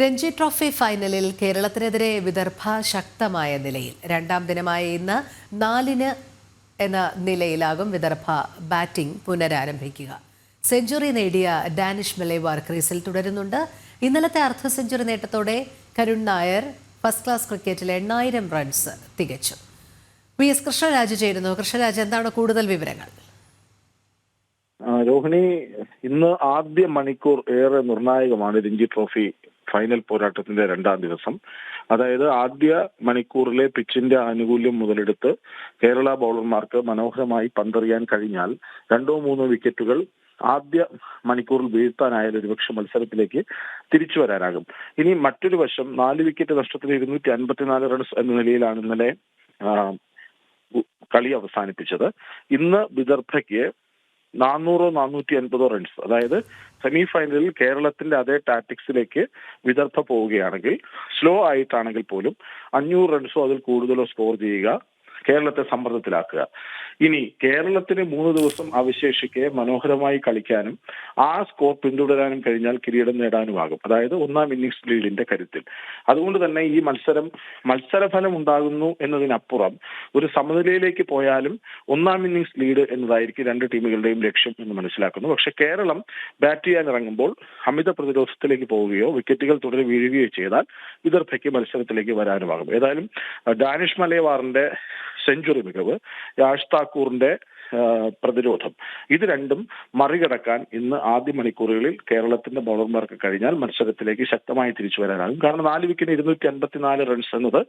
Ranji trophy ഫൈനലിൽ കേരളത്തിനെതിരെ വിദർഭ ശക്തമായ നിലയിൽ. രണ്ടാം ദിനമായ ഇന്ന് നാലിന് എന്ന നിലയിലാകും വിദർഭ ബാറ്റിംഗ് പുനരാരംഭിക്കുക. സെഞ്ചുറി നേടിയ ഡാനിഷ് മലേവാർ ക്രീസിൽ തുടരുന്നുണ്ട്. ഇന്നലത്തെ അർദ്ധ സെഞ്ചുറി നേട്ടത്തോടെ കരുൺ നായർ ഫസ്റ്റ് ക്ലാസ് ക്രിക്കറ്റിൽ എണ്ണായിരം റൺസ് തികച്ചു. വി എസ് കൃഷ്ണരാജ് ചേരുന്നു. കൃഷ്ണരാജ് എന്താണ് കൂടുതൽ വിവരങ്ങൾ? രോഹിണി ഇന്ന് ആദ്യ മണിക്കൂർ ഏറെ നിർണായകമാണ് രഞ്ജി ട്രോഫി ഫൈനൽ പോരാട്ടത്തിന്റെ രണ്ടാം ദിവസം. അതായത് ആദ്യ മണിക്കൂറിലെ പിച്ചിന്റെ ആനുകൂല്യം മുതലെടുത്ത് കേരള ബൗളർമാർക്ക് മനോഹരമായി പന്തെറിയാൻ കഴിഞ്ഞാൽ രണ്ടോ മൂന്നോ വിക്കറ്റുകൾ ആദ്യ മണിക്കൂറിൽ വീഴ്ത്താനായാൽ ഒരുപക്ഷെ മത്സരത്തിലേക്ക് തിരിച്ചു വരാനാകും. ഇനി മറ്റൊരു വശം നാല് വിക്കറ്റ് നഷ്ടത്തിന് ഇരുന്നൂറ്റി അൻപത്തിനാല് റൺസ് എന്ന നിലയിലാണ് ഇന്നലെ കളി അവസാനിപ്പിച്ചത്. ഇന്ന് വിദർഭയ്ക്ക് നാനൂറോ നാനൂറ്റി അൻപതോ റൺസ് അതായത് സെമി ഫൈനലിൽ കേരളത്തിന്റെ അതേ ടാറ്റിക്സിലേക്ക് വിദർഭ പോവുകയാണെങ്കിൽ സ്ലോ ആയിട്ടാണെങ്കിൽ പോലും അഞ്ഞൂറ് റൺസോ അതിൽ കൂടുതലോ സ്കോർ ചെയ്യുക കേരളത്തെ സമ്മർദ്ദത്തിലാക്കുക. ഇനി കേരളത്തിന് മൂന്ന് ദിവസം അവശേഷിക്കെ മനോഹരമായി കളിക്കാനും ആ സ്കോർ പിന്തുടരാനും കഴിഞ്ഞാൽ കിരീടം നേടാനുമാകും. അതായത് ഒന്നാം ഇന്നിംഗ്സ് ലീഡിന്റെ കരുത്തിൽ. അതുകൊണ്ട് തന്നെ ഈ മത്സരം മത്സരഫലം ഉണ്ടാകുന്നു എന്നതിനപ്പുറം ഒരു സമനിലയിലേക്ക് പോയാലും ഒന്നാം ഇന്നിംഗ്സ് ലീഡ് എന്നതായിരിക്കും രണ്ട് ടീമുകളുടെയും ലക്ഷ്യം എന്ന് മനസ്സിലാക്കുന്നു. പക്ഷെ കേരളം ബാറ്റ് ചെയ്യാൻ ഇറങ്ങുമ്പോൾ അമിത പ്രതിരോധത്തിലേക്ക് പോവുകയോ വിക്കറ്റുകൾ തുടരെ വീഴുകയോ ചെയ്താൽ വിദർഭയ്ക്ക് മത്സരത്തിലേക്ക് വരാനുമാകും. ഏതായാലും ഡാനിഷ് മലയവാറിന്റെ സെഞ്ചുറി മികവ് രാജ് താക്കൂറിന്റെ പ്രതിരോധം. ഇത് രണ്ടും മറികടക്കാൻ ഇന്ന് ആദ്യ മണിക്കൂറുകളിൽ കേരളത്തിന്റെ ബൗളർമാർക്ക് കഴിഞ്ഞാൽ മത്സരത്തിലേക്ക് ശക്തമായി തിരിച്ചു വരാനാകും. കാരണം നാല് വിക്കറ്റ് ഇരുന്നൂറ്റി അൻപത്തിനാല് റൺസ് എന്നത്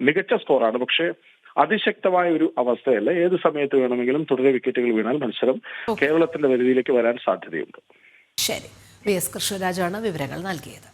മികച്ച സ്കോറാണ് പക്ഷേ അതിശക്തമായ ഒരു അവസ്ഥയല്ല. ഏത് സമയത്ത് വേണമെങ്കിലും തുടരെ വിക്കറ്റുകൾ വീണാൽ മത്സരം കേരളത്തിന്റെ പരിധിയിലേക്ക് വരാൻ സാധ്യതയുണ്ട്. ശരി. വി എസ് കൃഷ്ണരാജാണ് വിവരങ്ങൾ നൽകിയത്.